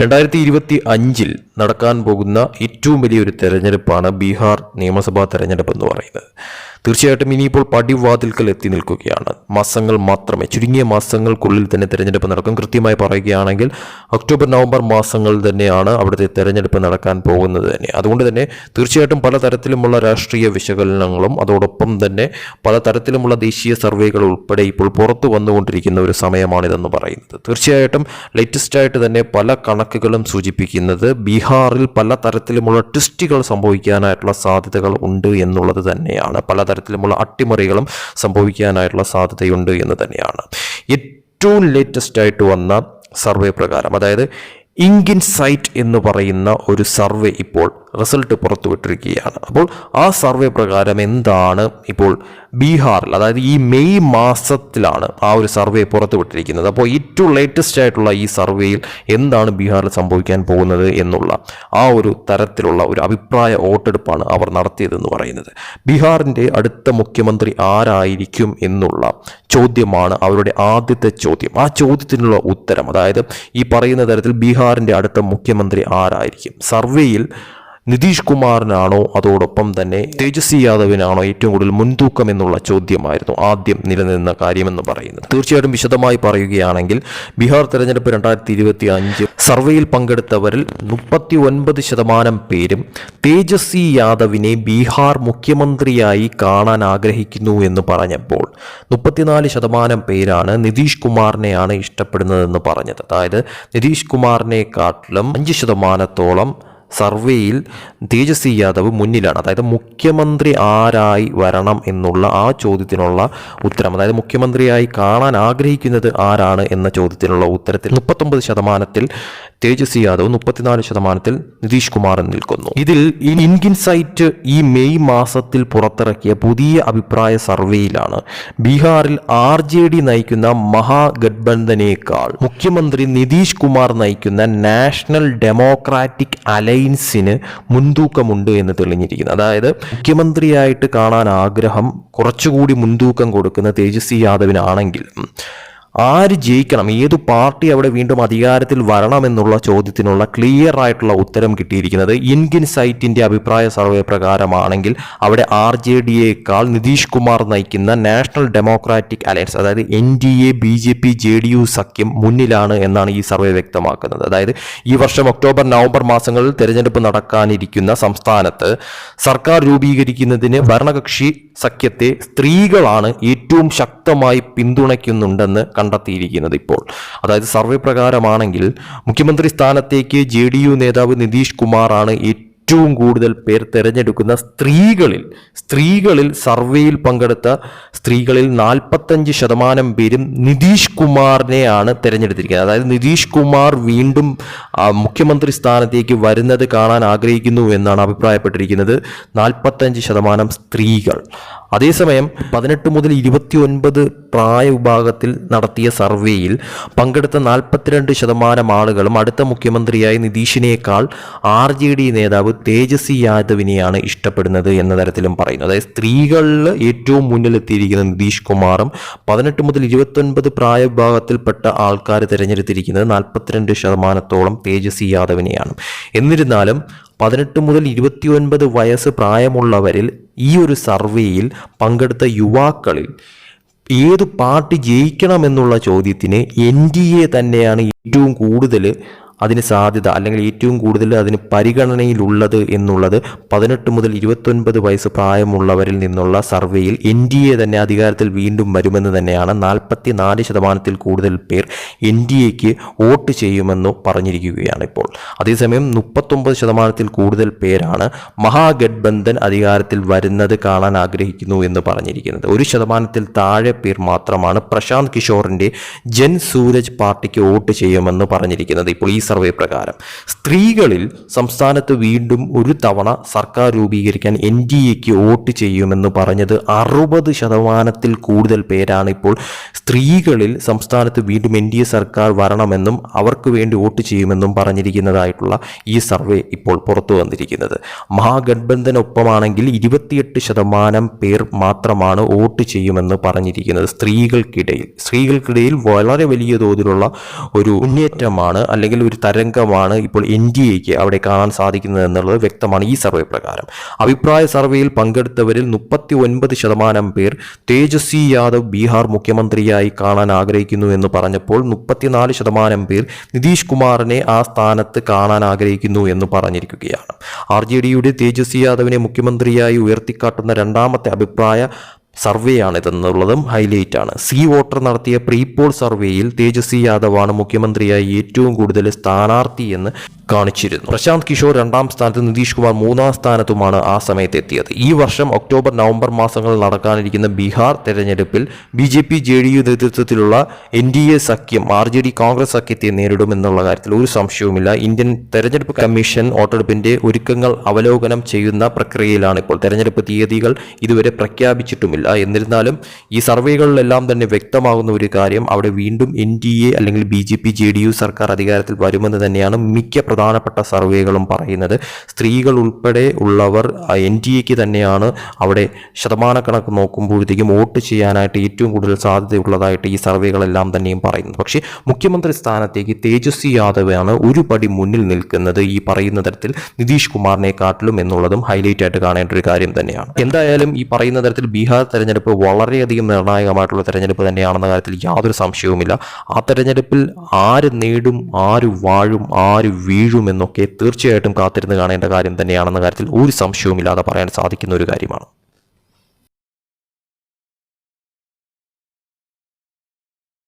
രണ്ടായിരത്തി ഇരുപത്തി അഞ്ചിൽ നടക്കാൻ പോകുന്ന ഏറ്റവും വലിയൊരു തെരഞ്ഞെടുപ്പാണ് ബീഹാർ നിയമസഭാ തെരഞ്ഞെടുപ്പ് എന്ന് പറയുന്നത്. തീർച്ചയായിട്ടും ഇനിയിപ്പോൾ പടിവാതിൽക്കൽ എത്തി നിൽക്കുകയാണ്. മാസങ്ങൾ മാത്രമേ ചുരുങ്ങിയ മാസങ്ങൾക്കുള്ളിൽ തന്നെ തെരഞ്ഞെടുപ്പ് നടക്കും. കൃത്യമായി പറയുകയാണെങ്കിൽ ഒക്ടോബർ നവംബർ മാസങ്ങൾ തന്നെയാണ് അവിടുത്തെ തെരഞ്ഞെടുപ്പ് നടക്കാൻ പോകുന്നത് തന്നെ. അതുകൊണ്ട് തന്നെ തീർച്ചയായിട്ടും പലതരത്തിലുമുള്ള രാഷ്ട്രീയ വിശകലനങ്ങളും അതോടൊപ്പം തന്നെ പലതരത്തിലുമുള്ള ദേശീയ സർവേകൾ ഉൾപ്പെടെ ഇപ്പോൾ പുറത്തു വന്നുകൊണ്ടിരിക്കുന്ന ഒരു സമയമാണിതെന്ന് പറയുന്നത്. തീർച്ചയായിട്ടും ലേറ്റസ്റ്റായിട്ട് തന്നെ പല കണക്കുകളും സൂചിപ്പിക്കുന്നത് ബീഹാറിൽ പല തരത്തിലുമുള്ള ട്വിസ്റ്റുകൾ സംഭവിക്കാനായിട്ടുള്ള സാധ്യതകൾ ഉണ്ട് എന്നുള്ളത് തന്നെയാണ്. പലതരത്തിലുമുള്ള അട്ടിമറികളും സംഭവിക്കാനായിട്ടുള്ള സാധ്യതയുണ്ട് എന്ന് തന്നെയാണ്. ഏറ്റവും ലേറ്റസ്റ്റ് ആയിട്ട് വന്ന സർവേ പ്രകാരം അതായത് ഇങ്കിൻ സൈറ്റ് എന്ന് പറയുന്ന ഒരു സർവേ ഇപ്പോൾ റിസൾട്ട് പുറത്തുവിട്ടിരിക്കുകയാണ് അപ്പോൾ ആ സർവേ പ്രകാരം എന്താണ് ഇപ്പോൾ ബീഹാറിൽ അതായത് ഈ മെയ് മാസത്തിലാണ് ആ ഒരു സർവേ പുറത്തുവിട്ടിരിക്കുന്നത് അപ്പോൾ ഏറ്റവും ലേറ്റസ്റ്റ് ആയിട്ടുള്ള ഈ സർവേയിൽ എന്താണ് ബീഹാറിൽ സംഭവിക്കാൻ പോകുന്നത് എന്നുള്ള ആ ഒരു തരത്തിലുള്ള ഒരു അഭിപ്രായ വോട്ടെടുപ്പാണ് അവർ നടത്തിയതെന്ന് പറയുന്നത്. ബീഹാറിന്റെ അടുത്ത മുഖ്യമന്ത്രി ആരായിരിക്കും എന്നുള്ള ചോദ്യമാണ് അവരുടെ ആദ്യത്തെ ചോദ്യം. ആ ചോദ്യത്തിനുള്ള ഉത്തരം അതായത് ഈ പറയുന്ന തരത്തിൽ ബീഹാറിന്റെ അടുത്ത മുഖ്യമന്ത്രി ആരായിരിക്കും? സർവേയിൽ നിതീഷ് കുമാറിനാണോ അതോടൊപ്പം തന്നെ തേജസ്വി യാദവിനാണോ ഏറ്റവും കൂടുതൽ മുൻതൂക്കം എന്നുള്ള ചോദ്യമായിരുന്നു ആദ്യം നിലനിന്ന കാര്യമെന്ന് പറയുന്നത്. തീർച്ചയായിട്ടും വിശദമായി പറയുകയാണെങ്കിൽ ബീഹാർ തെരഞ്ഞെടുപ്പ് രണ്ടായിരത്തി ഇരുപത്തി അഞ്ച് സർവേയിൽ പങ്കെടുത്തവരിൽ മുപ്പത്തി ഒൻപത് ശതമാനം പേരും തേജസ്വി യാദവിനെ ബീഹാർ മുഖ്യമന്ത്രിയായി കാണാൻ ആഗ്രഹിക്കുന്നു എന്ന് പറഞ്ഞപ്പോൾ മുപ്പത്തിനാല് ശതമാനം പേരാണ് നിതീഷ് കുമാറിനെയാണ് ഇഷ്ടപ്പെടുന്നതെന്ന് പറഞ്ഞത്. അതായത് നിതീഷ് കുമാറിനെക്കാട്ടിലും അഞ്ച് ശതമാനത്തോളം സർവേയിൽ തേജസ്വി യാദവ് മുന്നിലാണ്. അതായത് മുഖ്യമന്ത്രി ആരായി വരണം എന്നുള്ള ആ ചോദ്യത്തിനുള്ള ഉത്തരം അതായത് മുഖ്യമന്ത്രിയായി കാണാൻ ആഗ്രഹിക്കുന്നത് ആരാണ് എന്ന ചോദ്യത്തിനുള്ള ഉത്തരത്തിൽ മുപ്പത്തൊമ്പത് ശതമാനത്തിൽ തേജസ്വി യാദവ് മുപ്പത്തിനാല് ശതമാനത്തിൽ നിതീഷ് കുമാർ നിൽക്കുന്നു. ഇതിൽ ഇൻകിൻസൈറ്റ് ഈ മെയ് മാസത്തിൽ പുറത്തിറക്കിയ പുതിയ അഭിപ്രായ സർവേയിലാണ്. ബീഹാറിൽ ആർ ജെ ഡി നയിക്കുന്ന മഹാഗഡ്ബന്ധനേക്കാൾ മുഖ്യമന്ത്രി നിതീഷ് കുമാർ നയിക്കുന്ന നാഷണൽ ഡെമോക്രാറ്റിക് അലയൻസിന് മുൻതൂക്കമുണ്ട് എന്ന് തെളിഞ്ഞിരിക്കുന്നു. അതായത് മുഖ്യമന്ത്രിയായിട്ട് കാണാൻ ആഗ്രഹം കുറച്ചുകൂടി മുൻതൂക്കം കൊടുക്കുന്ന തേജസ്വി യാദവിനാണെങ്കിൽ ആര് ജയിക്കണം? ഏതു പാർട്ടി അവിടെ വീണ്ടും അധികാരത്തിൽ വരണമെന്നുള്ള ചോദ്യത്തിനുള്ള ക്ലിയർ ആയിട്ടുള്ള ഉത്തരം കിട്ടിയിരിക്കുന്നത് ഇൻകിൻ സൈറ്റിന്റെ അഭിപ്രായ സർവേ പ്രകാരമാണെങ്കിൽ അവിടെ ആർ ജെ ഡി എക്കാൾ നിതീഷ് കുമാർ നയിക്കുന്ന നാഷണൽ ഡെമോക്രാറ്റിക് അലയൻസ് അതായത് N D A B J P J D U സഖ്യം മുന്നിലാണ് എന്നാണ് ഈ സർവേ വ്യക്തമാക്കുന്നത്. അതായത് ഈ വർഷം ഒക്ടോബർ നവംബർ മാസങ്ങളിൽ തെരഞ്ഞെടുപ്പ് നടക്കാനിരിക്കുന്ന സംസ്ഥാനത്ത് സർക്കാർ രൂപീകരിക്കുന്നതിന് ഭരണകക്ഷി സഖ്യത്തെ സ്ത്രീകളാണ് ഏറ്റവും ശക്തമായി പിന്തുണയ്ക്കുന്നുണ്ടെന്ന് കണ്ടെത്തിയിരിക്കുന്നത് ഇപ്പോൾ. അതായത് സർവേ പ്രകാരമാണെങ്കിൽ മുഖ്യമന്ത്രി സ്ഥാനത്തേക്ക് ജെ നേതാവ് നിതീഷ് കുമാറാണ് ഏറ്റവും കൂടുതൽ പേർ തിരഞ്ഞെടുക്കുന്ന സ്ത്രീകളിൽ സ്ത്രീകളിൽ സർവേയിൽ പങ്കെടുത്ത സ്ത്രീകളിൽ നാൽപ്പത്തഞ്ച് ശതമാനം പേരും നിതീഷ് കുമാറിനെയാണ് തിരഞ്ഞെടുത്തിരിക്കുന്നത്. അതായത് നിതീഷ് കുമാർ വീണ്ടും മുഖ്യമന്ത്രി സ്ഥാനത്തേക്ക് വരുന്നത് കാണാൻ ആഗ്രഹിക്കുന്നു എന്നാണ് അഭിപ്രായപ്പെട്ടിരിക്കുന്നത്. നാൽപ്പത്തഞ്ച് ശതമാനം സ്ത്രീകൾ. അതേസമയം പതിനെട്ട് മുതൽ ഇരുപത്തി ഒൻപത് പ്രായവിഭാഗത്തിൽ നടത്തിയ സർവേയിൽ പങ്കെടുത്ത നാൽപ്പത്തിരണ്ട് ശതമാനം ആളുകളും അടുത്ത മുഖ്യമന്ത്രിയായ നിതീഷിനേക്കാൾ ആർ ജെ ഡി നേതാവ് തേജസ്വി യാദവിനെയാണ് ഇഷ്ടപ്പെടുന്നത് എന്ന തരത്തിലും പറയുന്നു. അതായത് സ്ത്രീകളിൽ ഏറ്റവും മുന്നിലെത്തിയിരിക്കുന്ന നിതീഷ് കുമാറും പതിനെട്ട് മുതൽ ഇരുപത്തൊൻപത് പ്രായവിഭാഗത്തിൽപ്പെട്ട ആൾക്കാർ തിരഞ്ഞെടുത്തിരിക്കുന്നത് നാൽപ്പത്തിരണ്ട് ശതമാനത്തോളം തേജസ്വി യാദവിനെയാണ്. എന്നിരുന്നാലും പതിനെട്ട് മുതൽ ഇരുപത്തിയൊൻപത് വയസ്സ് പ്രായമുള്ളവരിൽ ഈ ഒരു സർവേയിൽ പങ്കെടുത്ത യുവാക്കളിൽ ഏത് പാർട്ടി ജയിക്കണമെന്നുള്ള ചോദ്യത്തിന് എൻ ഡി എ തന്നെയാണ് ഏറ്റവും കൂടുതൽ അതിന് സാധ്യത അല്ലെങ്കിൽ ഏറ്റവും കൂടുതൽ അതിന് പരിഗണനയിലുള്ളത് എന്നുള്ളത് പതിനെട്ട് മുതൽ ഇരുപത്തൊൻപത് വയസ്സ് പ്രായമുള്ളവരിൽ നിന്നുള്ള സർവേയിൽ എൻ ഡി എ തന്നെ അധികാരത്തിൽ വീണ്ടും വരുമെന്ന് തന്നെയാണ് നാൽപ്പത്തി നാല് ശതമാനത്തിൽ കൂടുതൽ പേർ എൻ ഡി എക്ക് വോട്ട് ചെയ്യുമെന്ന് പറഞ്ഞിരിക്കുകയാണ് ഇപ്പോൾ. അതേസമയം മുപ്പത്തൊമ്പത് ശതമാനത്തിൽ കൂടുതൽ പേരാണ് മഹാഗഡ്ബന്ധൻ അധികാരത്തിൽ വരുന്നത് കാണാൻ ആഗ്രഹിക്കുന്നു എന്ന് പറഞ്ഞിരിക്കുന്നത്. ഒരു ശതമാനത്തിൽ താഴെ പേർ മാത്രമാണ് പ്രശാന്ത് കിഷോറിന്റെ ജൻ സൂരജ് പാർട്ടിക്ക് വോട്ട് ചെയ്യുമെന്ന് പറഞ്ഞിരിക്കുന്നത്. ഇപ്പോൾ ഈ സർവേ പ്രകാരം സ്ത്രീകളിൽ സംസ്ഥാനത്ത് വീണ്ടും ഒരു തവണ സർക്കാർ രൂപീകരിക്കാൻ എൻ ഡി എക്ക് വോട്ട് ചെയ്യുമെന്ന് പറഞ്ഞത് അറുപത് ശതമാനത്തിൽ കൂടുതൽ പേരാണ് ഇപ്പോൾ. സ്ത്രീകളിൽ സംസ്ഥാനത്ത് വീണ്ടും എൻ ഡി എ സർക്കാർ വരണമെന്നും അവർക്ക് വേണ്ടി വോട്ട് ചെയ്യുമെന്നും പറഞ്ഞിരിക്കുന്നതായിട്ടുള്ള ഈ സർവേ ഇപ്പോൾ പുറത്തു വന്നിരിക്കുന്നത്. മഹാഗഡ്ബന്ധനൊപ്പമാണെങ്കിൽ ഇരുപത്തിയെട്ട് ശതമാനം പേർ മാത്രമാണ് വോട്ട് ചെയ്യുമെന്ന് പറഞ്ഞിരിക്കുന്നത് സ്ത്രീകൾക്കിടയിൽ. സ്ത്രീകൾക്കിടയിൽ വളരെ വലിയ തോതിലുള്ള ഒരു മുന്നേറ്റമാണ് അല്ലെങ്കിൽ ഒരു തരംഗമാണ് ഇപ്പോൾ എൻ ഡി എക്ക് അവിടെ കാണാൻ സാധിക്കുന്നത് എന്നുള്ളത് വ്യക്തമാണ് ഈ സർവേ പ്രകാരം. അഭിപ്രായ സർവേയിൽ പങ്കെടുത്തവരിൽ മുപ്പത്തി ഒൻപത് ശതമാനം പേർ തേജസ്വി യാദവ് ബീഹാർ മുഖ്യമന്ത്രിയായി കാണാൻ ആഗ്രഹിക്കുന്നു എന്ന് പറഞ്ഞപ്പോൾ മുപ്പത്തിനാല് ശതമാനം പേർ നിതീഷ് കുമാറിനെ ആ സ്ഥാനത്ത് കാണാൻ ആഗ്രഹിക്കുന്നു എന്ന് പറഞ്ഞിരിക്കുകയാണ്. ആർ ജെ ഡിയുടെ തേജസ്വി യാദവിനെ മുഖ്യമന്ത്രിയായി ഉയർത്തിക്കാട്ടുന്ന രണ്ടാമത്തെ അഭിപ്രായ സർവേയാണിതെന്നുള്ളതും ഹൈലൈറ്റ് ആണ് സി വോട്ടർ നടത്തിയ പ്രീപോൾ സർവേയിൽ തേജസ്വി യാദവാണ് മുഖ്യമന്ത്രിയായി ഏറ്റവും കൂടുതൽ സ്ഥാനാർത്ഥി എന്ന് കാണിച്ചിരുന്നു. പ്രശാന്ത് കിഷോർ രണ്ടാം സ്ഥാനത്ത് നിതീഷ് കുമാർ മൂന്നാം സ്ഥാനത്തുമാണ് ആ സമയത്ത് എത്തിയത് ഈ വർഷം ഒക്ടോബർ നവംബർ മാസങ്ങളിൽ നടക്കാനിരിക്കുന്ന ബീഹാർ തെരഞ്ഞെടുപ്പിൽ B J P J D U നേതൃത്വത്തിലുള്ള എൻ ഡി എ സഖ്യം ആർ ജെ ഡി കോൺഗ്രസ് സഖ്യത്തെ നേരിടുമെന്നുള്ള കാര്യത്തിൽ ഒരു സംശയവുമില്ല. ഇന്ത്യൻ തെരഞ്ഞെടുപ്പ് കമ്മീഷൻ വോട്ടെടുപ്പിന്റെ ഒരുക്കങ്ങൾ അവലോകനം ചെയ്യുന്ന പ്രക്രിയയിലാണ് ഇപ്പോൾ. തെരഞ്ഞെടുപ്പ് തീയതികൾ ഇതുവരെ പ്രഖ്യാപിച്ചിട്ടുമില്ല. എന്നിരുന്നാലും ഈ സർവേകളിലെല്ലാം തന്നെ വ്യക്തമാകുന്ന ഒരു കാര്യം അവിടെ വീണ്ടും എൻ ഡി എ അല്ലെങ്കിൽ B J P J D U സർക്കാർ അധികാരത്തിൽ വരുമെന്ന് തന്നെയാണ് മിക്ക പ്രധാനപ്പെട്ട സർവേകളും പറയുന്നത് സ്ത്രീകൾ ഉൾപ്പെടെ ഉള്ളവർ എൻ ഡി എക്ക് തന്നെയാണ് അവിടെ ശതമാനക്കണക്ക് നോക്കുമ്പോഴത്തേക്കും വോട്ട് ചെയ്യാനായിട്ട് ഏറ്റവും കൂടുതൽ സാധ്യതയുള്ളതായിട്ട് ഈ സർവേകളെല്ലാം തന്നെയും പറയുന്നത്. പക്ഷേ മുഖ്യമന്ത്രി സ്ഥാനത്തേക്ക് തേജസ്വി യാദവാണ് ഒരു പടി മുന്നിൽ നിൽക്കുന്നത് ഈ പറയുന്ന തരത്തിൽ നിതീഷ് കുമാറിനെക്കാട്ടിലും എന്നുള്ളതും ഹൈലൈറ്റ് ആയിട്ട് കാണേണ്ട ഒരു കാര്യം തന്നെയാണ്. എന്തായാലും ഈ പറയുന്ന തരത്തിൽ ബീഹാർ തെരഞ്ഞെടുപ്പ് വളരെയധികം നിർണായകമായിട്ടുള്ള തെരഞ്ഞെടുപ്പ് തന്നെയാണെന്ന കാര്യത്തിൽ യാതൊരു സംശയവുമില്ല. ആ തെരഞ്ഞെടുപ്പിൽ ആര് നേടും ആര് വാഴും ആര് വീഴും എന്നൊക്കെ തീർച്ചയായിട്ടും കാത്തിരുന്ന് കാണേണ്ട കാര്യം തന്നെയാണെന്ന കാര്യത്തിൽ ഒരു സംശയവുമില്ലാതെ പറയാൻ സാധിക്കുന്ന ഒരു കാര്യമാണ്.